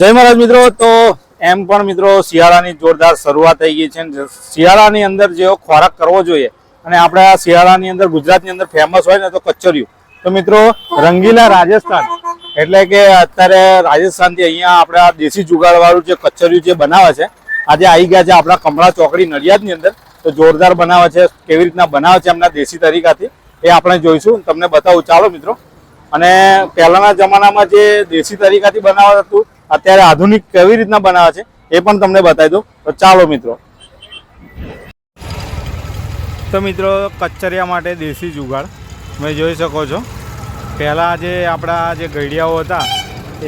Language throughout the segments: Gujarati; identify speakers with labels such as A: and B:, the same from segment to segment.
A: જય મહારાજ મિત્રો, તો એમ પણ મિત્રો શિયાળાની જોરદાર શરૂઆત થઈ ગઈ છે શિયાળાની અંદર જેવો ખોરાક કરવો જોઈએ અને આપણે આ શિયાળાની અંદર ગુજરાતની અંદર ફેમસ હોય ને તો કચરિયું તો મિત્રો, રંગીલા રાજસ્થાન એટલે કે અત્યારે રાજસ્થાનથી અહીંયા આપણે આ દેશી જુગાડવાળું જે કચરિયું જે બનાવે છે, આજે આવી ગયા છે આપણા કમળા ચોકડી નડિયાદની અંદર. તો જોરદાર બનાવે છે, કેવી રીતના બનાવે છે એમના દેશી તરીકાથી એ આપણે જોઈશું. તમને બતાવું. ચાલો મિત્રો. અને પહેલાના જમાનામાં જે દેશી તરીકાથી બનાવતું હતું અત્યારે આધુનિક કેવી રીતના બનાવે છે એ પણ તમને બતાવી દઉં. તો ચાલો મિત્રો. તો મિત્રો, કચરિયા માટે દેશી જુગાડ તમે જોઈ શકો છો. પહેલાં જે આપણા જે ઘડિયાઓ હતા,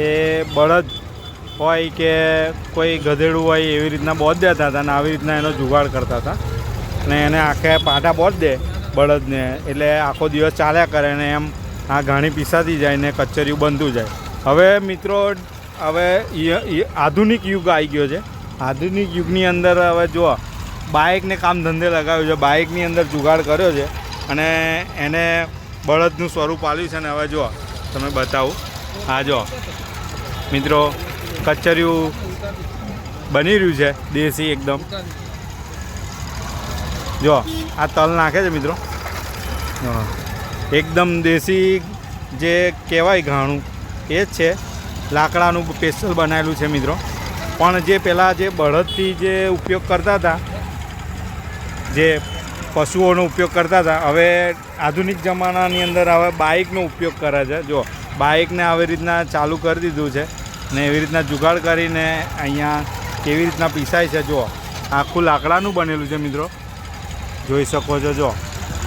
A: એ બળદ હોય કે કોઈ ગધેડું હોય એવી રીતના બોધ દેતા હતા અને આવી રીતના એનો જુગાડ કરતા હતા. અને એને આખે પાટા બોધ દે બળદને. એટલે આખો દિવસ ચાલ્યા કરે અને એમ આ ઘાણી પીસાતી જાય ને કચરિયું બનતું જાય. હવે મિત્રો હવે આધુનિક યુગ આવી ગયો છે. આધુનિક યુગની અંદર હવે જુઓ, બાઇકને કામ ધંધે લગાવ્યું છે, બાઇકની અંદર જુગાડ કર્યો છે અને એને બળદનું સ્વરૂપ આપ્યું છે ને હવે જુઓ, તમે બતાવું. હા જો મિત્રો, કચરિયું બની રહ્યું છે, દેશી એકદમ. જો આ તલ નાખે છે મિત્રો. એકદમ દેશી જે કહેવાય ઘાણું, એ જ છે. લાકડાનું પેસ્ટલ બનાવેલું છે મિત્રો. પણ જે પહેલાં જે બળદથી જે ઉપયોગ કરતા હતા, જે પશુઓનો ઉપયોગ કરતા હતા, હવે આધુનિક જમાનાની અંદર હવે બાઇકનો ઉપયોગ કરે છે. જો, બાઇકને આવી રીતના ચાલુ કરી દીધું છે ને એવી રીતના જુગાડ કરીને અહીંયા કેવી રીતના પીસાય છે જો આખું લાકડાનું બનેલું છે, મિત્રો. જોઈ શકો છો, જો.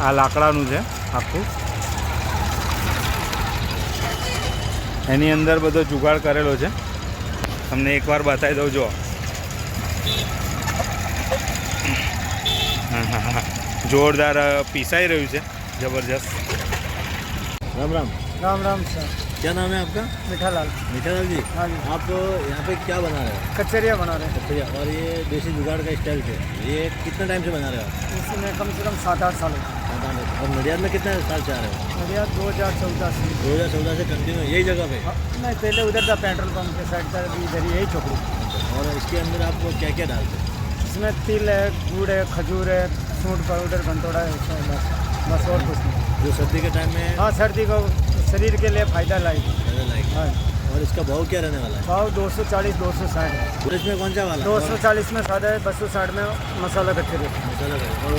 A: આ લાકડાનું છે, આખું. એની અંદર બધો જુગાડ કરેલો છે. તમને એકવાર બતાવી દઉં જો જોરદાર પીસાઈ રહ્યું છે. જબરજસ્ત.
B: રામ રામ.
C: રામ રામ સર.
B: क्या नाम है आपका?
C: मीठालाल।
B: मीठालाल जी।
C: हाँ जी।
B: आप यहाँ पे क्या बना रहे हो?
C: कचरिया बना रहे
B: अच्छा और ये देसी जुगाड़ का स्टाइल है? ये कितने टाइम से बना रहे हो आप?
C: हैं इसमें कम से कम सात आठ साल हो
B: हाँ, हाँ, और नडियाद में कितने साल से आ रहे हो?
C: यहाँ दो हज़ार चौदह से।
B: दो हज़ार चौदह से कंटिन्यू यही जगह पे?
C: हाँ, नहीं पहले उधर था पेट्रोल पंप के साइड अभी इधर ही यही छोकरी
B: और इसके अंदर आप क्या क्या डालते हैं?
C: इसमें तिल है गुड़ है खजूर है सूट पाउडर घंटोड़ा है बस और कुछ नहीं।
B: जो सर्दी के टाइम में
C: हाँ सर्दी को शरीर के लिए फ़ायदा
B: लाइक
C: हाँ।
B: और इसका भाव क्या रहने वाला है?
C: भाव दो सौ चालीस दो सौ साठ। है
B: और इसमें कौन सा वाला?
C: दो सौ चालीस में सादा है बस सौ साठ में मसाला कच्चे देते हैं
B: मसाला और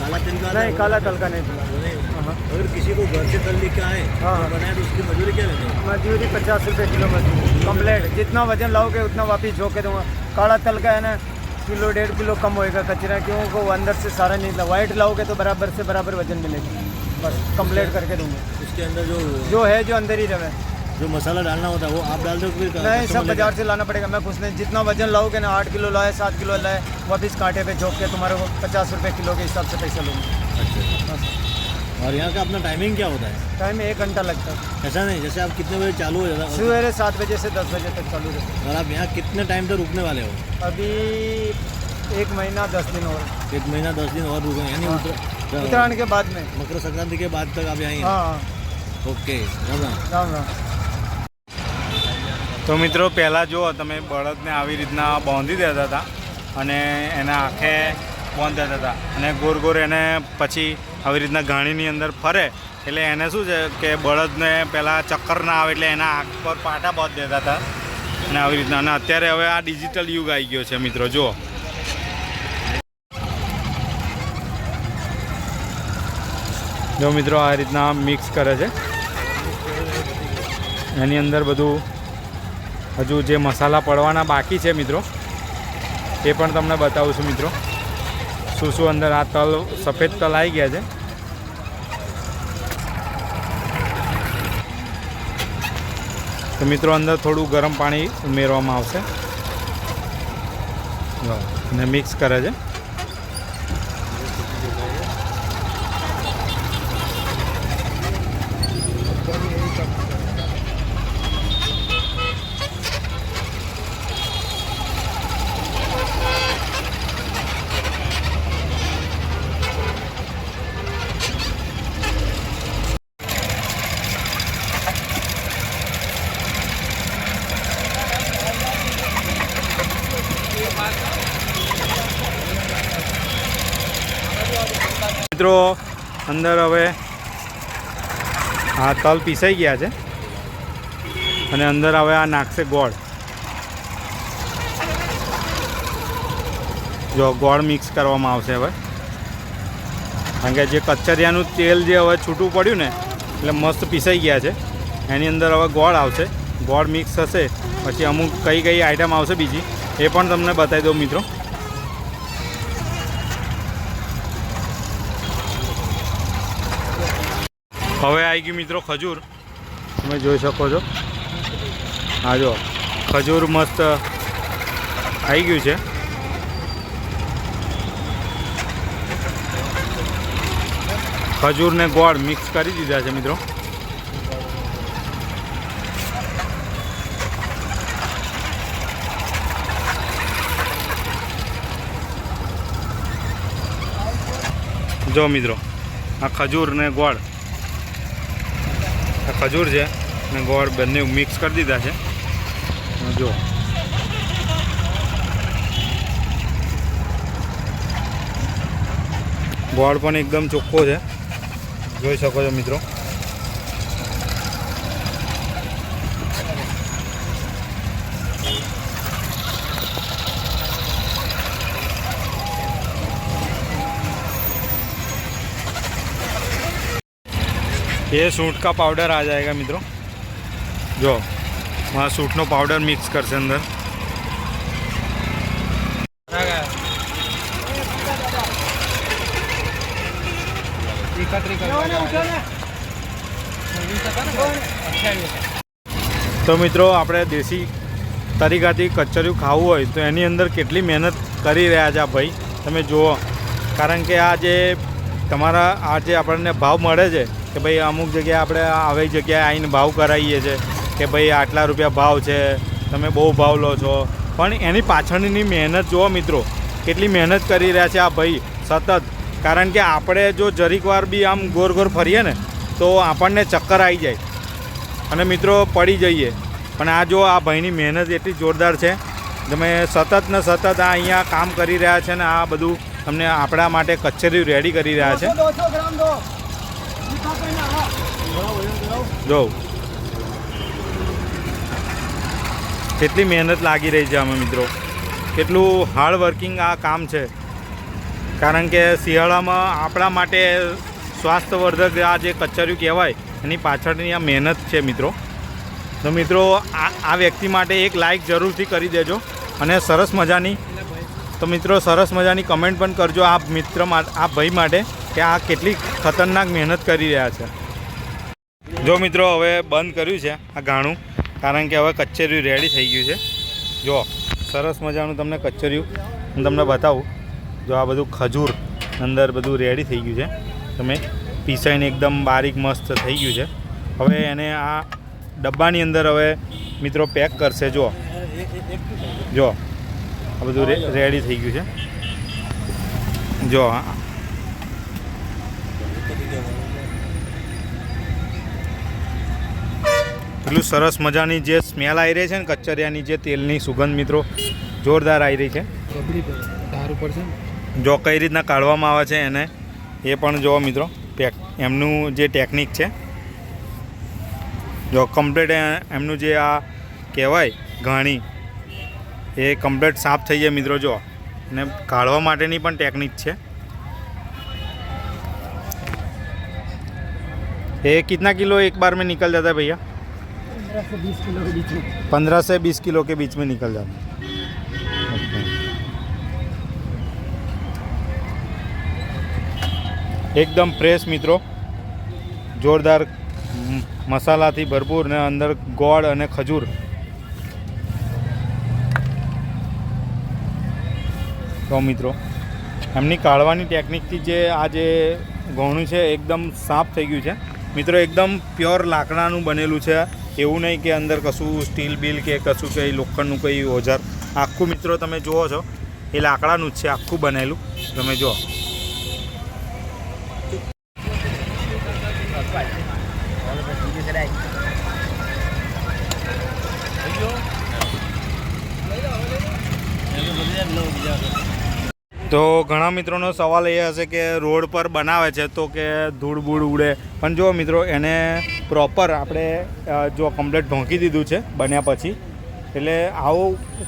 B: काला तिल का
C: नहीं काला तल का नहीं
B: नहीं
C: हाँ।
B: अगर किसी को घर से तल लेके आए
C: हाँ, हाँ।
B: बनाए तो उसकी मजदूरी क्या लेते हैं?
C: मजदूरी पचास रुपये किलो मजदूरी कम्प्लेट जितना वज़न लाओगे उतना वापिस झोंक के दूँगा। काला तल का है ना किलो डेढ़ किलो कम होएगा कचरा। क्यों को वो अंदर से सारा नहीं वाइट लाओगे तो बराबर से बराबर वज़न मिलेगा। बस कंप्लेट करके दूँगा।
B: इसके अंदर जो
C: जो है जो अंदर ही रहे।
B: जो मसाला डालना होता है वो आप डाल दो फिर
C: नहीं सब बाज़ार से लाना पड़ेगा। मैं कुछ नहीं जितना वज़न लाओगे ना आठ किलो लाए सात किलो लाए वापिस कांटे पे झोंक के तुम्हारे को पचास रुपये किलो के हिसाब से पैसा लूँगा।
B: अच्छा। और यहाँ का अपना टाइमिंग क्या होता है?
C: टाइम एक घंटा लगता है।
B: ऐसा नहीं जैसे आप कितने बजे चालू हो जाता है?
C: सवेरे सात बजे से दस बजे तक चालू रहता
B: और आप यहाँ कितने टाइम तक रुकने वाले हो?
C: अभी एक महीना दस दिन और।
B: एक महीना दस दिन और रुकेंगे यानी
C: हाँ। उत्तरायण के बाद में
B: मकर संक्रांति के बाद तक आप यहाँ ही
C: हाँ
B: हैं?
C: हाँ
B: ओके राम राम
C: राम राम
A: તો મિત્રો પહેલાં જુઓ તમે બળદને આવી રીતના બાંધી દેતા હતા અને એના આંખે બાંધી દેતા હતા અને ગોર ગોર એને પછી આવી રીતના ઘાણીની અંદર ફરે એટલે એને શું છે કે બળદને પહેલાં ચક્કર ના આવે એટલે એના આંખ પર પાટા બાંધી દેતા હતા અને આવી રીતના અને અત્યારે હવે આ ડિજિટલ યુગ આવી ગયો છે મિત્રો જુઓ જો મિત્રો આ રીતના મિક્સ કરે છે. એની અંદર બધું હજુ જે મસાલા પડવાના બાકી છે મિત્રો, એ પણ તમને બતાવું છું મિત્રો. શું શું અંદર આ તલ, સફેદ તલ આવી ગયા છે. તો મિત્રો અંદર થોડું ગરમ પાણી ઉમેરવામાં આવશે. અને મિક્સ કરે છે. મિત્રો, અંદર હવે આ તલ પીસાઈ ગયા છે. અને અંદર હવે આ નાખશે ગોળ. જો ગોળ મિક્સ કરવામાં આવશે હવે. કારણ કે જે કચરિયાનું તેલ જે હવે છૂટું પડ્યું ને, એટલે મસ્ત પીસાઈ ગયા છે. એની અંદર હવે ગોળ આવશે. ગોળ મિક્સ થશે પછી અમુક કઈ કઈ આઈટમ આવશે બીજી. એ પણ તમને બતાવી દઉં મિત્રો. હવે આવી ગયું મિત્રો ખજૂર. તમે જોઈ શકો છો. હા જો, ખજૂર મસ્ત આવી ગયું છે. ખજૂર ને ગોળ મિક્સ કરી દીધા છે મિત્રો. જો મિત્રો, આ ખજૂર ને ગોળ ખજૂર છે. ને ગોળ બંને મિક્સ કરી દીધા છે. અને જો ગોળ પણ એકદમ ચોખ્ખો છે. જોઈ શકો છો મિત્રો. ये सूट का पाउडर आ जाएगा मित्रों। જો માં સૂટનો પાવડર મિક્સ કરશે અંદર તો મિત્રો આપણે દેશી તરીકાથી કચરિયું ખાવું હોય તો એની અંદર કેટલી મહેનત કરી રહ્યા છે ભાઈ? તમે જુઓ. કારણ કે આ જે તમારા, આ જે આપણને ભાવ મળે છે કે ભાઈ અમુક જગ્યાએ આપણે આવી જગ્યાએ આવીને ભાવ કરાવીએ છીએ કે ભાઈ આટલા રૂપિયા ભાવ છે, તમે બહુ ભાવ લો છો. પણ એની પાછળની મહેનત જુઓ મિત્રો, કેટલી મહેનત કરી રહ્યા છે આ ભાઈ, સતત. કારણ કે આપણે જો જરીકવાર બી આમ ગોર ગોર ફરીએ ને, તો આપણને ચક્કર આવી જાય. અને મિત્રો પડી જઈએ. પણ આ જો આ ભાઈની મહેનત એટલી જોરદાર છે તમે સતત ને સતત આ અહીંયા કામ કરી રહ્યા છે ને આ બધું તમને આપણા માટે કચેરી રેડી કરી રહ્યા છે. જો. કેટલી મહેનત લાગી રહી છે અમે મિત્રો. કેટલું હાર્ડ વર્કિંગ આ કામ છે. કારણ કે શિયાળામાં આપણા માટે સ્વાસ્થ્યવર્ધક આ જે કચરિયું કહેવાય, એની પાછળની આ મહેનત છે મિત્રો. તો મિત્રો, આ આ વ્યક્તિ માટે એક લાઇક જરૂરથી કરી દેજો અને સરસ મજાની, તો મિત્રો સરસ મજાની કમેન્ટ પણ કરજો આ મિત્ર આ ભાઈ માટે. કે આ કેટલી ખતરનાક મહેનત કરી રહ્યા છે. જો મિત્રો હવે બંધ કર્યું છે આ ઘાણું કારણ કે હવે કચેરિયું રેડી થઈ ગયું છે. જો, સરસ મજાનું તમને કચેરિયું હું તમને બતાવું. જો આ બધું ખજૂર અંદર બધું રેડી થઈ ગયું છે. તમે પીસાઈને એકદમ બારીક મસ્ત થઈ ગયું છે. હવે એને આ ડબ્બાની અંદર હવે મિત્રો પેક કરશે જો જો, આ બધું રેડી થઈ ગયું છે. જો એટલું સરસ મજાની જે સ્મેલ આવી રહી છે ને કચરિયાની જે તેલની સુગંધ મિત્રો જોરદાર આવી રહી છે. જો કઈ રીતના કાઢવામાં આવે છે એને એ પણ જો મિત્રો એમનું જે ટેકનિક છે જો કમ્પ્લેટ એમનું જે આ કહેવાય ઘાણી એ કમ્પ્લેટ સાફ થઈ જાય મિત્રો જો. અને કાઢવા માટેની પણ ટેકનિક છે. એ કેટલા કિલો એક બાર મેં નીકળ જતા ભૈયા?
C: पंद्रह से बीस किलो के बीच में
A: पंद्रह से बीस किलो के बीच में निकल जाता है ओके। એકદમ ફ્રેશ મિત્રો જોરદાર મ- મસાલાથી ભરપૂર ને અંદર ગોળ અને ખજૂર તો મિત્રો એમની કાઢવાની ટેકનિકથી જે આ જે ગૌણું છે એકદમ સાફ થઈ ગયું છે મિત્રો એકદમ પ્યોર લાકડાનું બનેલું છે એવું નહીં કે અંદર કશું સ્ટીલ બિલ કે કશું કંઈ લોખંડનું કંઈ ઓજાર. આખું મિત્રો તમે જુઓ છો. એ લાકડાનું જ છે, આખું બનેલું. તમે જુઓ. તો ઘણા મિત્રોનો સવાલ એ હશે કે રોડ પર બનાવે છે તો કે ધૂળ બૂળ ઉડે. પણ જો મિત્રો, એને પ્રોપર આપણે જો કમ્પ્લેટ ઢોંકી દીધું છે બન્યા પછી, એટલે આવો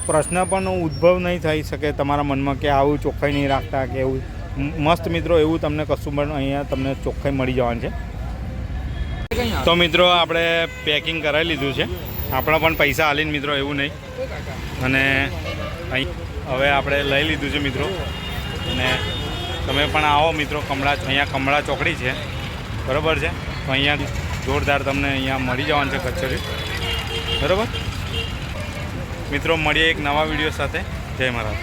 A: પ્રશ્ન પણ ઉદ્ભવ નહીં થઈ શકે તમારા મનમાં કે આવું ચોખ્ખાઈ નહીં રાખતા કે એવું. મસ્ત મિત્રો, એવું તમને કશું પણ અહીંયા તમને ચોખ્ખાઈ મળી જવાનું છે. તો મિત્રો, આપણે પેકિંગ કરાવી લીધું છે. આપણા પણ પૈસા હાલીને મિત્રો, એવું નહીં. અને અહીં, હવે આપણે લઈ લીધું છે મિત્રો. અને તમે પણ આવો મિત્રો, કમળા અહીંયા કમળા ચોકડી છે. બરાબર છે? તો અહીંયા જોરદાર તમને અહીંયા મળી જવાનું છે કચોરી. બરાબર? મિત્રો, મળીએ એક નવા વીડિયો સાથે. જય મહારાજ.